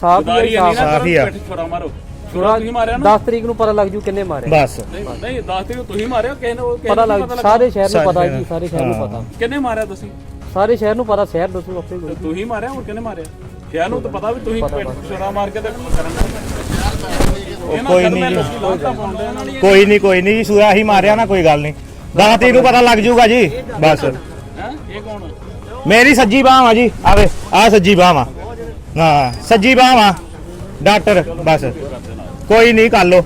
ਸਾਫ਼ ਹੀ ਹੈ, ਨਹੀਂ ਸਾਫ਼। ਹੀ ਆ। ਛੁਰਾ ਮਾਰੋ। ਛੁਰਾ ਤੁਸੀਂ ਮਾਰਿਆ ਨਾ? 10 ਤਰੀਕ ਨੂੰ ਪਤਾ ਲੱਗ ਜੂ ਕਿੰਨੇ ਮਾਰੇ। ਬਸ। ਨਹੀਂ ਨਹੀਂ 10 ਤਰੀਕ ਨੂੰ ਤੁਸੀਂ ਮਾਰਿਆ ਕਿਸੇ ਨੂੰ ਕਿਸੇ ਪਤਾ ਨੂੰ ਲੱਗ ਨਹੀਂ ਸਾਰੇ ਸ਼ਹਿਰ ਨੂੰ ਪਤਾ ਜੀ ਸਾਰੇ ਸ਼ਹਿਰ ਨੂੰ। ਪਤਾ। ਕਿੰਨੇ ਮਾਰਿਆ ਤੁਸੀਂ? ਸਾਰੇ ਸ਼ਹਿਰ ਨੂੰ ਪਤਾ ਸ਼ਹਿਰ ਦੱਸੂ ਆਪੇ ਤੇ ਤੁਸੀਂ ਮਾਰਿਆ ਹੋਰ ਕਿਹਨੇ ਮਾਰਿਆ? ਸ਼ਹਿਰ ਨੂੰ ਤਾਂ ਪਤਾ ਵੀ ਤੁਸੀਂ ਪਿੱਠ। ਛੁਰਾ ਮਾਰ ਕੇ ਤੇ ਕਰਨ ਕੋਈ ਨਹੀਂ ਜੀ। ਕੋਈ ਨਹੀਂ ਕੋਈ ਨਹੀਂ ਜੀ ਸੂਰਾ ਹੀ ਮਾਰਿਆ ਨਾ ਕੋਈ ਗੱਲ ਨਹੀਂ 10 ਤਰੀਕ ਨੂੰ ਪਤਾ ਲੱਗ ਜਾਊਗਾ ਜੀ। ਬਸ। ਹੈ? ਇਹ ਕੌਣ ਆ? ਮੇਰੀ ਸੱਜੀ ਬਾਹ ਆ ਜੀ। ਆਵੇ ਆ ਸੱਜੀ ਬਾਹ ਆ। ਹਾਂ, ਸੱਜੀ ਬਾਹ ਆ ਡਾਕਟਰ, ਬਸ। ਕੋਈ ਨਹੀਂ, ਕਰ ਲੋ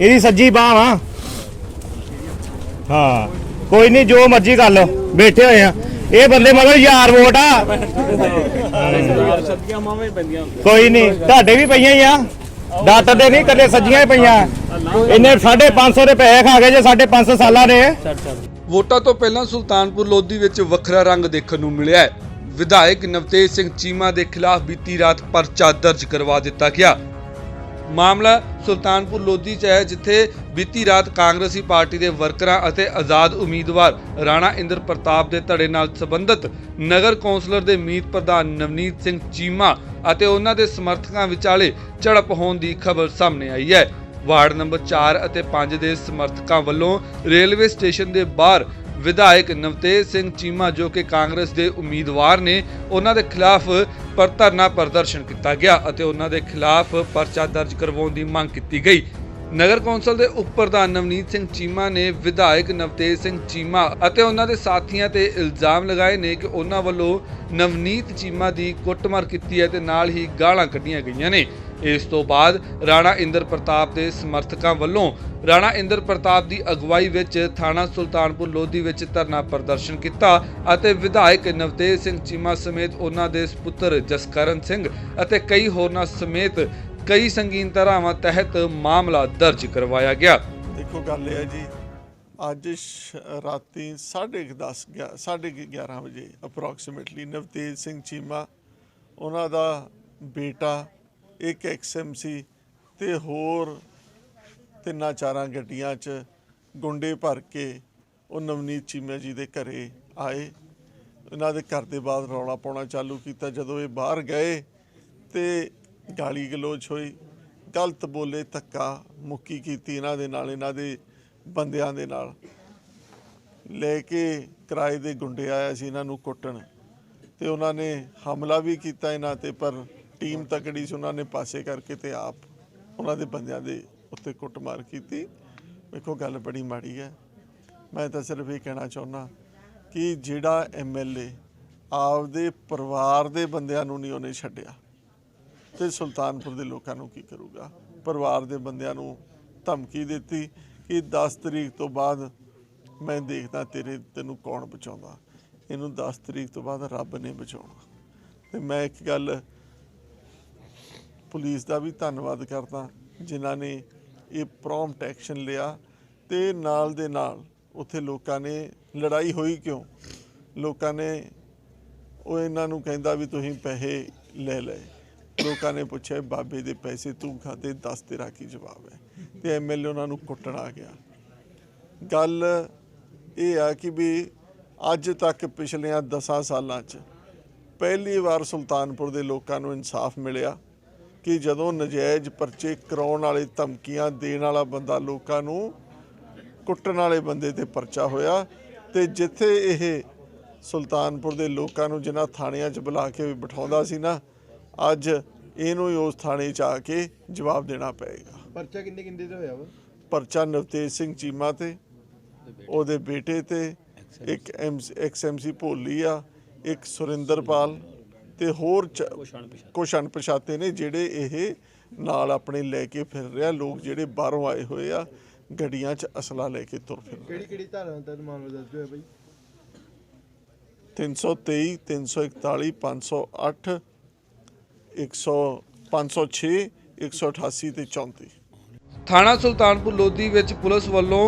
ਇਹਦੀ ਸੱਜੀ ਬਾਹ ਆ ਹਾਂ, ਕੋਈ ਨਹੀਂ, ਜੋ ਮਰਜ਼ੀ ਕਰ ਲੋ ਬੈਠੇ ਹੋਏ ਆ। ਇਹ ਬੰਦੇ ਮਗਰ ਯਾਰ ਵੋਟ ਆ। ਕੋਈ ਨਹੀਂ, ਤੁਹਾਡੇ ਵੀ ਪਈਆਂ ਹੀ ਆ। ਡਾਕਟਰ ਦੇ ਨਹੀਂ ਕੱਲੇ ਸੱਜੀਆਂ ਹੀ ਪਈਆਂ। ਇਹਨੇ 550 ਦੇ ਪੈਸੇ ਖਾ ਗਏ ਜੇ 550 ਸਾਲਾਂ ਦੇ। ਵੋਟਾਂ ਤੋਂ ਪਹਿਲਾਂ ਸੁਲਤਾਨਪੁਰ ਲੋਧੀ ਵਿੱਚ ਵੱਖਰਾ ਰੰਗ ਦੇਖਣ ਨੂੰ ਮਿਲਿਆ ਹੈ। ਵਿਧਾਇਕ ਨਵਤੇਜ ਸਿੰਘ ਚੀਮਾ ਦੇ ਖਿਲਾਫ ਬੀਤੀ ਰਾਤ ਪਰਚਾ ਦਰਜ ਕਰਵਾ ਦਿੱਤਾ ਗਿਆ। ਮਾਮਲਾ ਸੁਲਤਾਨਪੁਰ ਲੋਧੀ 'ਚ ਹੈ, ਜਿੱਥੇ ਬੀਤੀ ਰਾਤ ਕਾਂਗਰਸੀ ਪਾਰਟੀ ਦੇ ਵਰਕਰਾਂ ਅਤੇ ਆਜ਼ਾਦ ਉਮੀਦਵਾਰ ਰਾਣਾ ਇੰਦਰ ਪ੍ਰਤਾਪ ਦੇ ਧੜੇ ਨਾਲ ਸੰਬੰਧਿਤ ਨਗਰ ਕੌਂਸਲਰ ਦੇ ਮੀਤ ਪ੍ਰਧਾਨ ਨਵਨੀਤ ਸਿੰਘ ਚੀਮਾ ਅਤੇ ਉਹਨਾਂ ਦੇ ਸਮਰਥਕਾਂ ਵਿਚਾਲੇ ਝੜਪ ਹੋਣ ਦੀ ਖਬਰ ਸਾਹਮਣੇ ਆਈ ਹੈ। ਵਾਰਡ ਨੰਬਰ 4 ਅਤੇ 5 ਦੇ ਸਮਰਥਕਾਂ ਵੱਲੋਂ ਰੇਲਵੇ ਸਟੇਸ਼ਨ ਦੇ ਬਾਹਰ ਵਿਧਾਇਕ ਨਵਤੇਜ ਸਿੰਘ ਚੀਮਾ ਜੋ ਕਿ ਕਾਂਗਰਸ ਦੇ ਉਮੀਦਵਾਰ ਨੇ, ਉਹਨਾਂ ਦੇ ਖਿਲਾਫ ਪਰ ਧਰਨਾ ਪ੍ਰਦਰਸ਼ਨ ਕੀਤਾ ਗਿਆ ਅਤੇ ਉਹਨਾਂ ਦੇ ਖਿਲਾਫ ਪਰਚਾ ਦਰਜ ਕਰਵਾਉਣ ਦੀ ਮੰਗ ਕੀਤੀ ਗਈ। ਨਗਰ ਕੌਂਸਲ ਦੇ ਉਪ ਪ੍ਰਧਾਨ ਨਵਨੀਤ ਸਿੰਘ ਚੀਮਾ ਨੇ ਵਿਧਾਇਕ ਨਵਤੇਜ ਸਿੰਘ ਚੀਮਾ ਅਤੇ ਉਹਨਾਂ ਦੇ ਸਾਥੀਆਂ ਤੇ ਇਲਜ਼ਾਮ ਲਗਾਏ ਨੇ ਕਿ ਉਹਨਾਂ ਵੱਲੋਂ ਨਵਨੀਤ ਚੀਮਾ ਦੀ ਕੁੱਟਮਾਰ ਕੀਤੀ ਹੈ ਤੇ ਨਾਲ ਹੀ ਗਾਲਾਂ ਕੱਢੀਆਂ ਗਈਆਂ ਨੇ। ਇਸ ਤੋਂ ਬਾਅਦ ਰਾਣਾ ਇੰਦਰ ਪ੍ਰਤਾਪ ਦੇ ਸਮਰਥਕਾਂ ਵੱਲੋਂ ਰਾਣਾ ਇੰਦਰ ਪ੍ਰਤਾਪ ਦੀ ਅਗਵਾਈ ਵਿੱਚ ਥਾਣਾ ਸੁਲਤਾਨਪੁਰ ਲੋਧੀ ਵਿੱਚ ਧਰਨਾ ਪ੍ਰਦਰਸ਼ਨ ਕੀਤਾ ਅਤੇ ਵਿਧਾਇਕ ਨਵਤੇਜ ਸਿੰਘ ਚੀਮਾ ਸਮੇਤ ਉਹਨਾਂ ਦੇ ਸੁਪੁੱਤਰ ਜਸਕਰਨ ਸਿੰਘ ਅਤੇ ਕਈ ਹੋਰਨਾਂ ਸਮੇਤ ਕਈ ਸੰਗੀਨ ਧਾਰਾਵਾਂ ਤਹਿਤ ਮਾਮਲਾ ਦਰਜ ਕਰਵਾਇਆ ਗਿਆ। ਦੇਖੋ, ਗੱਲ ਇਹ ਹੈ ਜੀ, ਅੱਜ ਸ਼- ਰਾਤੀ 10:30 11:30 ਵਜੇ ਅਪਰੋਕਸੀਮੇਟਲੀ ਨਵਤੇਜ ਸਿੰਘ ਚੀਮਾ, ਉਹਨਾਂ ਦਾ ਬੇਟਾ ਇੱਕ ਐਕਸਐਮਸੀ ਤੇ ਹੋਰ ਤਿੰਨਾਂ ਚਾਰਾਂ ਗੱਡੀਆਂ 'ਚ ਗੁੰਡੇ ਭਰ ਕੇ ਉਹ ਨਵਨੀਤ ਚੀਮਾ ਜੀ ਦੇ ਘਰੇ ਆਏ। ਇਹਨਾਂ ਦੇ ਘਰ ਦੇ ਬਾਹਰ ਰੌਲਾ ਪਾਉਣਾ ਚਾਲੂ ਕੀਤਾ। ਜਦੋਂ ਇਹ ਬਾਹਰ ਗਏ ਤੇ ਗਾਲੀ ਗਲੋਚ ਹੋਈ, ਗਲਤ ਬੋਲੇ ਧੱਕਾ ਮੁੱਕੀ ਕੀਤੀ ਇਹਨਾਂ ਦੇ ਨਾਲ, ਇਹਨਾਂ ਦੇ ਬੰਦਿਆਂ ਦੇ ਨਾਲ। ਲੈ ਕੇ ਕਿਰਾਏ ਦੇ ਗੁੰਡੇ ਆਇਆ ਸੀ ਇਹਨਾਂ ਨੂੰ ਕੁੱਟਣ ਤੇ ਉਹਨਾਂ ਨੇ ਹਮਲਾ ਵੀ ਕੀਤਾ ਇਹਨਾਂ ਤੇ, ਪਰ ਟੀਮ ਤਕੜੀ ਸੀ, ਉਹਨਾਂ ਨੇ ਪਾਸੇ ਕਰਕੇ ਤੇ ਆਪ ਉਹਨਾਂ ਦੇ ਬੰਦਿਆਂ ਦੇ ਉੱਤੇ ਕੁੱਟਮਾਰ ਕੀਤੀ। ਵੇਖੋ, ਗੱਲ ਬੜੀ ਮਾੜੀ ਹੈ। ਮੈਂ ਤਾਂ ਸਿਰਫ ਇਹ ਕਹਿਣਾ ਚਾਹੁੰਦਾ ਕਿ ਜਿਹੜਾ ਐਮਐਲਏ ਆਪਦੇ ਪਰਿਵਾਰ ਦੇ ਬੰਦਿਆਂ ਨੂੰ ਨਹੀਂ ਉਹਨੇ ਛੱਡਿਆ ਤੇ ਸੁਲਤਾਨਪੁਰ ਦੇ ਲੋਕਾਂ ਨੂੰ ਕੀ ਕਰੂਗਾ? ਪਰਿਵਾਰ ਦੇ ਬੰਦਿਆਂ ਨੂੰ ਧਮਕੀ ਦਿੱਤੀ ਕਿ 10 ਤਰੀਕ ਤੋਂ ਬਾਅਦ ਮੈਂ ਦੇਖਦਾ ਤੇਰੇ ਤੈਨੂੰ ਕੌਣ ਬਚਾਉਂਦਾ। ਇਹਨੂੰ 10 ਤਰੀਕ ਤੋਂ ਬਾਅਦ ਰੱਬ ਨੇ ਬਚਾਉਣਾ। ਤੇ ਮੈਂ ਇੱਕ ਗੱਲ ਪੁਲਿਸ ਦਾ ਵੀ ਧੰਨਵਾਦ ਕਰਦਾ, ਜਿਨ੍ਹਾਂ ਨੇ ਇਹ ਪ੍ਰੌਮਪਟ ਐਕਸ਼ਨ ਲਿਆ ਤੇ ਨਾਲ ਦੇ ਨਾਲ ਉੱਥੇ ਲੋਕਾਂ ਨੇ ਲੜਾਈ ਹੋਈ ਕਿਉਂ? ਲੋਕਾਂ ਨੇ, ਉਹ ਇਹਨਾਂ ਨੂੰ ਕਹਿੰਦਾ ਵੀ ਤੁਸੀਂ ਪੈਸੇ ਲੈ ਲਏ। ਲੋਕਾਂ ਨੇ ਪੁੱਛਿਆ, ਬਾਬੇ ਦੇ ਪੈਸੇ ਤੂੰ ਖਾਦੇ ਦੱਸ ਤੇਰਾ ਕੀ ਜਵਾਬ ਹੈ? ਤੇ ਐਮਐਲਏ ਉਹਨਾਂ ਨੂੰ ਕੁੱਟਣ ਆ ਗਿਆ। ਗੱਲ ਇਹ ਆ ਕਿ ਵੀ ਅੱਜ ਤੱਕ ਪਿਛਲੀਆਂ 10 ਸਾਲਾਂ 'ਚ ਪਹਿਲੀ ਵਾਰ ਸੁਲਤਾਨਪੁਰ ਦੇ ਲੋਕਾਂ ਨੂੰ ਇਨਸਾਫ ਮਿਲਿਆ। ਕਿ ਜਦੋਂ ਨਜਾਇਜ਼ ਪਰਚੇ ਕਰਾਉਣ ਵਾਲੇ ਧਮਕੀਆਂ ਦੇਣ ਵਾਲਾ ਬੰਦਾ ਲੋਕਾਂ ਨੂੰ ਕੁੱਟਣ ਵਾਲੇ ਬੰਦੇ ਤੇ ਪਰਚਾ ਹੋਇਆ ਤੇ ਜਿੱਥੇ ਇਹ ਸੁਲਤਾਨਪੁਰ ਦੇ ਲੋਕਾਂ ਨੂੰ ਜਿਨ੍ਹਾਂ ਥਾਣਿਆਂ 'ਚ ਬੁਲਾ ਕੇ ਬਿਠਾਉਂਦਾ ਸੀ ਨਾ ਅੱਜ ਇਹਨੂੰ ਹੀ ਉਸ ਥਾਣੇ 'ਚ ਆ ਕੇ ਜਵਾਬ ਦੇਣਾ ਪਏਗਾ। ਪਰਚਾ ਕਿੰਨੇ ਕਿੰਨੇ ਤੇ ਹੋਇਆ ਵਾ? ਪਰਚਾ ਨਵਤੇਜ ਸਿੰਘ ਚੀਮਾ ਤੇ ਉਹਦੇ ਬੇਟੇ ਤੇ ਇੱਕ ਐਕਸਐਮਸੀ ਭੋਲੀ ਆ ਇੱਕ ਸੁਰਿੰਦਰਪਾਲ ਤੇ ਹੋਰ ਕੁਛ ਅਣਪਛਾਤੇ। ਨੇ ਜਿਹੜੇ ਇਹ ਨਾਲ ਆਪਣੇ ਲੈ ਕੇ ਫਿਰ ਰਿਹਾ। ਲੋਕ ਜਿਹੜੇ ਬਾਹਰੋਂ ਆਏ ਹੋਏ ਆ ਗੱਡੀਆਂ 'ਚ ਅਸਲਾ ਲੈ ਕੇ ਤੁਰ ਫਿਰ ਕਿਹੜੀ ਕਿਹੜੀ ਧਾਰਾ ਤਹਿਤ ਮਾਮਲਾ ਦਰਜ ਹੋਇਆ ਬਾਈ? 323 341 508 100 506 188 ਤੇ 34 ਥਾਣਾ ਸੁਲਤਾਨਪੁਰ ਲੋਧੀ ਵਿੱਚ ਪੁਲਿਸ ਵੱਲੋਂ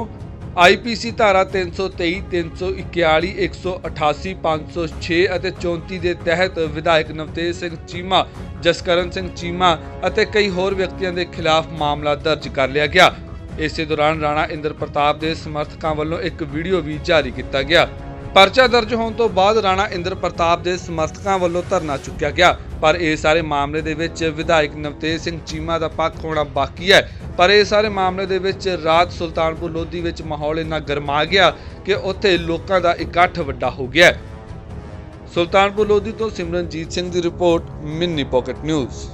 ਆਈਪੀਸੀ ਧਾਰਾ 323 341 188 506 ਅਤੇ 34 ਦੇ ਤਹਿਤ ਵਿਧਾਇਕ ਨਵਤੇਜ ਸਿੰਘ ਚੀਮਾ, ਜਸਕਰਨ ਸਿੰਘ ਚੀਮਾ ਅਤੇ ਕਈ ਹੋਰ ਵਿਅਕਤੀਆਂ ਦੇ ਖਿਲਾਫ ਮਾਮਲਾ ਦਰਜ ਕਰ ਲਿਆ ਗਿਆ। ਇਸੇ ਦੌਰਾਨ ਰਾਣਾ ਇੰਦਰ ਪ੍ਰਤਾਪ ਦੇ ਸਮਰਥਕਾਂ ਵੱਲੋਂ ਇੱਕ ਵੀਡੀਓ ਵੀ ਜਾਰੀ ਕੀਤਾ ਗਿਆ। ਪਰਚਾ ਦਰਜ ਹੋਣ ਤੋਂ ਬਾਅਦ ਰਾਣਾ ਇੰਦਰ ਪ੍ਰਤਾਪ ਦੇ ਸਮਰਥਕਾਂ ਵੱਲੋਂ ਧਰਨਾ ਚੁੱਕਿਆ ਗਿਆ। ਪਰ ਇਹ ਸਾਰੇ ਮਾਮਲੇ ਦੇ ਵਿੱਚ ਵਿਧਾਇਕ ਨਵਤੇਜ ਸਿੰਘ ਚੀਮਾ ਦਾ ਪੱਖ ਹੋਣਾ ਬਾਕੀ ਹੈ। ਪਰ ਇਹ ਸਾਰੇ ਮਾਮਲੇ ਦੇ ਵਿੱਚ ਰਾਤ ਸੁਲਤਾਨਪੁਰ ਲੋਧੀ ਵਿੱਚ ਮਾਹੌਲ ਇੰਨਾ ਗਰਮਾ ਗਿਆ ਕਿ ਉੱਥੇ ਲੋਕਾਂ ਦਾ ਇਕੱਠ ਵੱਡਾ ਹੋ ਗਿਆ ਸੁਲਤਾਨਪੁਰ ਲੋਧੀ ਤੋਂ ਸਿਮਰਨਜੀਤ ਸਿੰਘ ਦੀ ਰਿਪੋਰਟ ਮਿੰਨੀ ਪਾਕਟ ਨਿਊਜ਼।